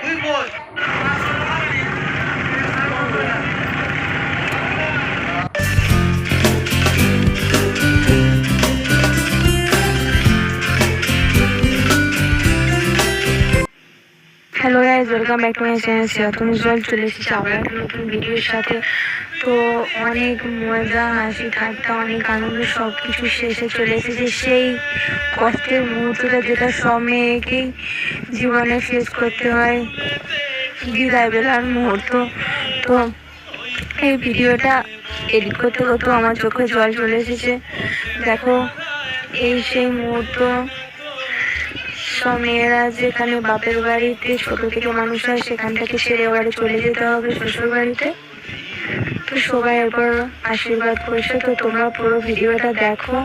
তুই বল welcome back to my channel সেরাতুন জল চলে এসেছি আবার একটা নতুন ভিডিওর সাথে। তো অনেক মজা, হাসি, ঠাট্টা, অনেক আনন্দ সব কিছু শেষে চলে এসেছে। সেই কষ্টের মুহূর্তটা যেটা সব মেয়েকেই জীবনে ফেস করতে হয় বিদায় বেলার মুহূর্ত। তো এই ভিডিওটা এডিট করতে করতে আমার চোখে জল চলে এসেছে। দেখো, এই সেই মুহূর্ত সব মেয়েরা যেখানে বাপের বাড়িতে ছোট থেকে মানুষ হয়, সেখান থেকে সেরে বাড়ি চলে যেতে হবে শ্বশুর বাড়িতে তো সবাই এরপর আশীর্বাদ করছে। তো তোমরা পুরো ভিডিওটা দেখো।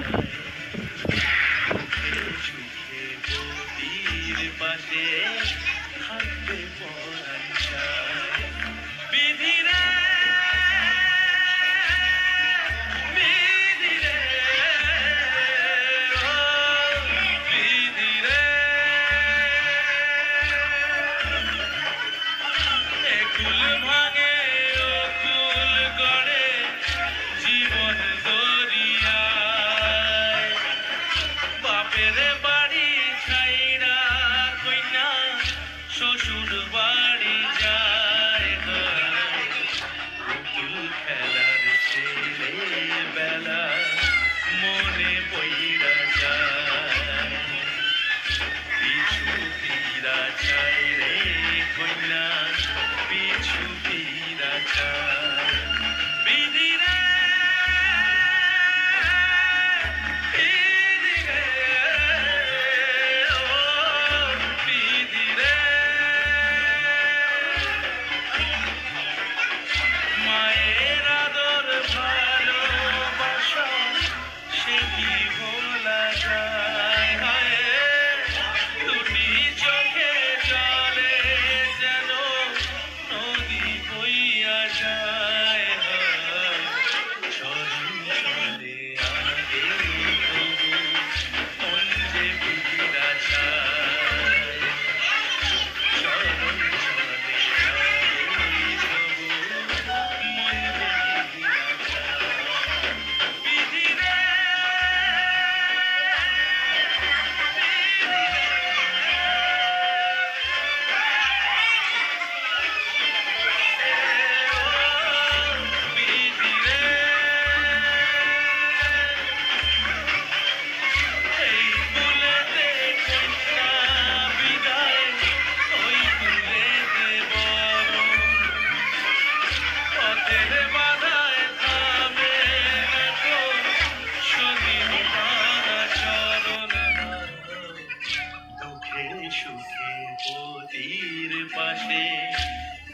পতির পাশে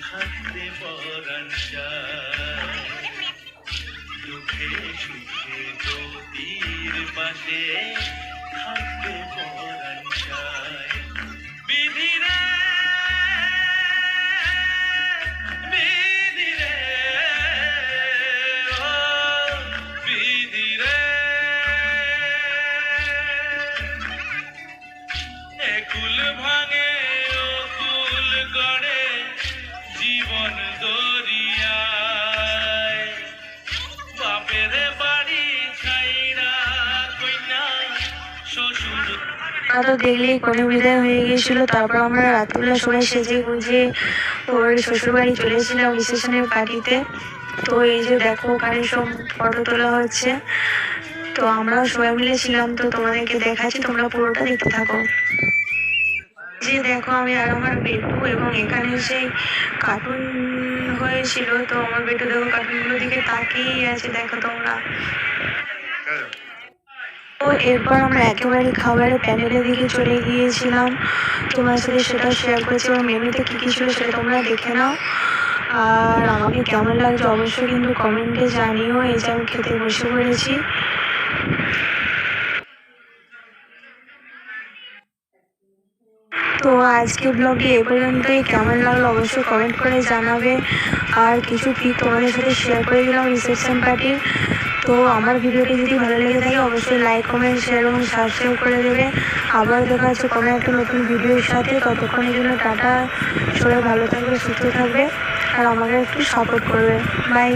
থাকতে পরাণ দুঃখে সুখে জ্যোতির পাশে থাকতে পরাণ গড়ে জীবন দরিয়ায় বাপের বাড়ি তো দেখলেই কোনো বিদায় হয়ে গিয়েছিল। তারপর আমরা রাত্রিবেলা সবাই সেজে গুজে ওর শ্বশুরবাড়ি চলেছিলাম রিসেপশনের পার্টিতে তো। এই যে দেখো, ওখানে সব ফটো তোলা হচ্ছে। তো আমরা সবাই মিলে ছিলাম। তো তোমাদেরকে দেখাচ্ছি, তোমরা পুরোটা দেখতে থাকো। যে দেখো আমি আর আমার বেটু এবং এখানে সেই কার্টুন হয়েছিল, তো আমার বেটু দেখো কার্টুনগুলোর দিকে তাকিয়েই আছে, দেখো তোমরা। তো এরপর আমরা একেবারে খাবারের প্যানেলের দিকে চলে গিয়েছিলাম। তোমার সাথে সেটা শেয়ার করেছি, এবং মেনুতে কী কী ছিল সেটা তোমরা দেখে নাও। আর আমাকে কেমন লাগছে অবশ্যই কিন্তু কমেন্টে জানিও, এই যে আমি খেতে বসে পড়েছি। তো আজকে ব্লগে এ পর্যন্তই। কেমন লাগল অবশ্যই কমেন্ট করে জানাবে। আর কিছু পিক তোমাদের সাথে শেয়ার করে দিলাম রিসেপশন পার্টির তো তো আমার ভিডিওটি যদি ভালো লেগে থাকে, অবশ্যই লাইক কমেন্ট শেয়ার এবং সাবস্ক্রাইব করে দেবে। আবার দেখা হচ্ছে কোনো একটা নতুন ভিডিওর সাথে। ততক্ষণের জন্য টাটা। সবাই ভালো থাকবে, সুস্থ থাকবে। আর আমাকে একটু সাপোর্ট করবে। বাই